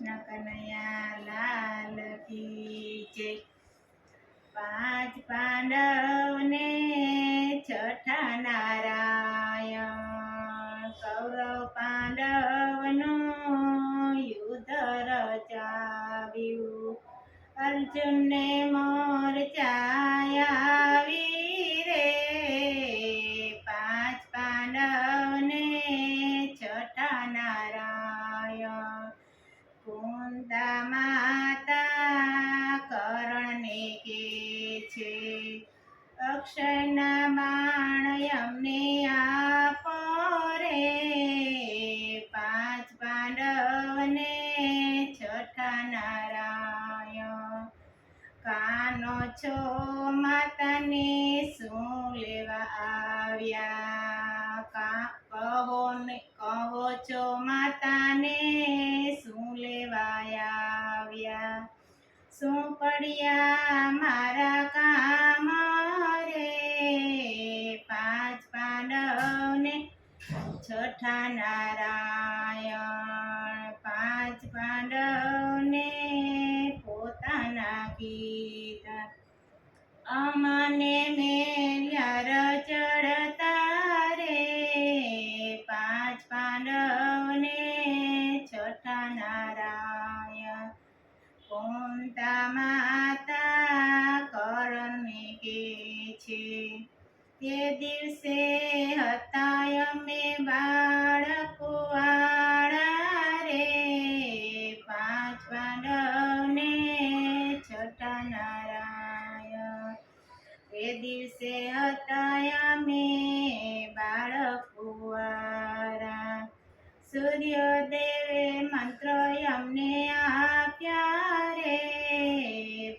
કૃષ્ણ કનૈયા લાલ કી જય પાંચ પાંડવને છઠ્ઠા નારાયણ. કૌરવ પાંડવનું યુદ્ધ રચાવ્યું. અર્જુનને મોરચાયાવી છે. અક્ષયના બાણ અમને આપો રે પાંચ પાંડવને છઠ્ઠા નારાયણ. કાનો છો માતાને શું લેવા આવ્યા? કા, કહો ને કહો છો માતાને શું લેવા આવ્યા? શું પડ્યા મારા કામ રે. પાંચ પાંડવને છઠ્ઠા નારાયણ, પાંચ પાંડવને પોતાના ગીત. અમને મેલ્યા દિવસે હતા અમે બાળકો વાળા સૂર્યદેવે મંત્ર અમને આપ્યા રે.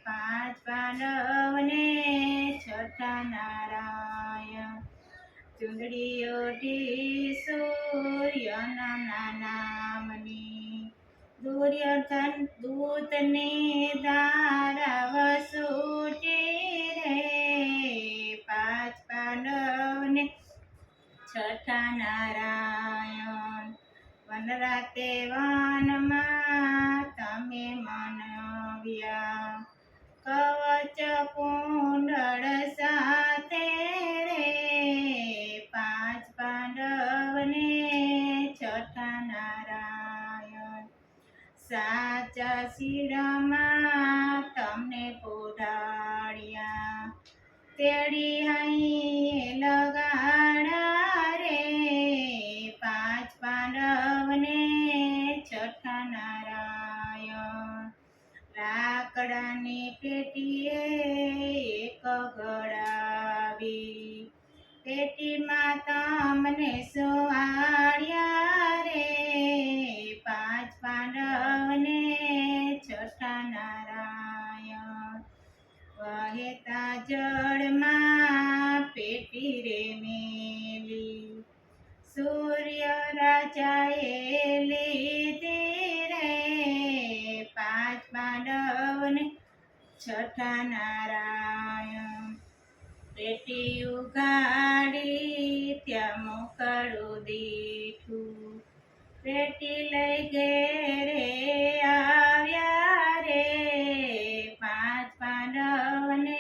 પાંચ પાંડવને છઠ્ઠા નારાયણ. ચૂંદડી ઓઢી સૂર્યના નામની દુર્યોધન દૂતની ધારા કુંડળ સાથે રે પાંચ પાંડવને છઠા નારાયણ. સાચા શિરમાં તમને પોઢાડ્યા. તેડી અહીં લગાડા તમને સુવાડ્યા રે, પાંચ પાંડવને છઠ્ઠા નારાયણ વહેતા જળમાં પેટી રે મેલી. સૂર્ય રાજાએ લીધી રે, પાંચ પાંડવને છઠ્ઠા નારાયણ પેટી ઉગાડી ત્યાં મોકળું દીઠું. પેટી લઈ ઘેરે આવ્યા રે. પાંચ પાંડવને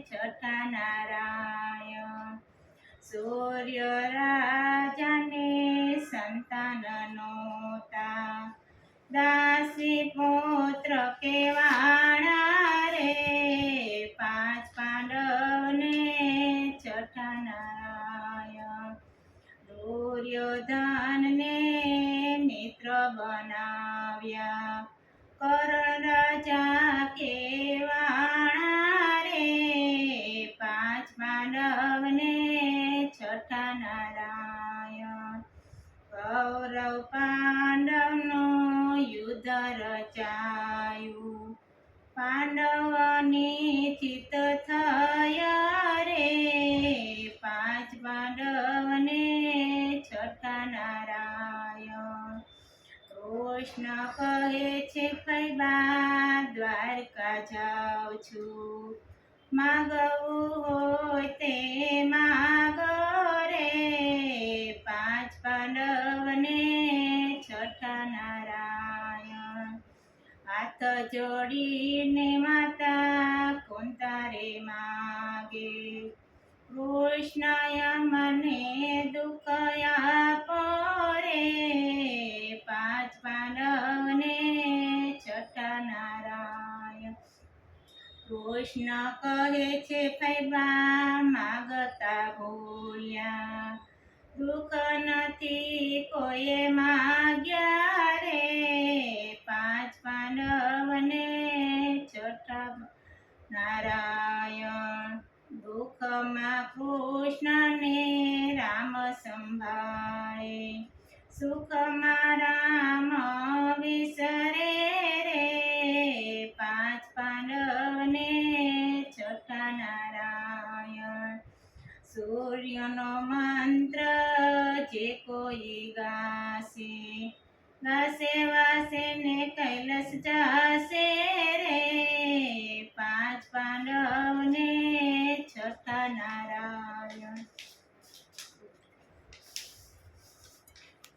છઠ્ઠા નારાયણ. સૂર્ય રાજાને સંતાન નોતા દાસી પુત્ર કેવાણા પાંડવનું યુદ્ધ રચાયું. પાંડવની ચિત્ત થયા રે. પાંચ પાંડવને છઠ્ઠા નારાયણ. કૃષ્ણ કહે છે ફૈબા દ્વારકા જાઉં છું. માગવું જોડીને માતા કોંતારે માગે? કૃષ્ણય મને દુઃખ પોરે પાંચ પાંડવને છઠ્ઠા નારાયણ. કૃષ્ણ કહે છે, ફૈબા, માગતા ભૂલ્યા દુઃખ નથી, કોઈએ માગ્યા કૃષ્ણને રામ સંભાળે. સુખમાં રામ વિસરે રે. પાંચ પાંડવને છઠ્ઠા નારાયણ. સૂર્યનો મંત્ર જે કોઈ ગાશે. ગાશે વાસે ને કૈલાસ જાશે.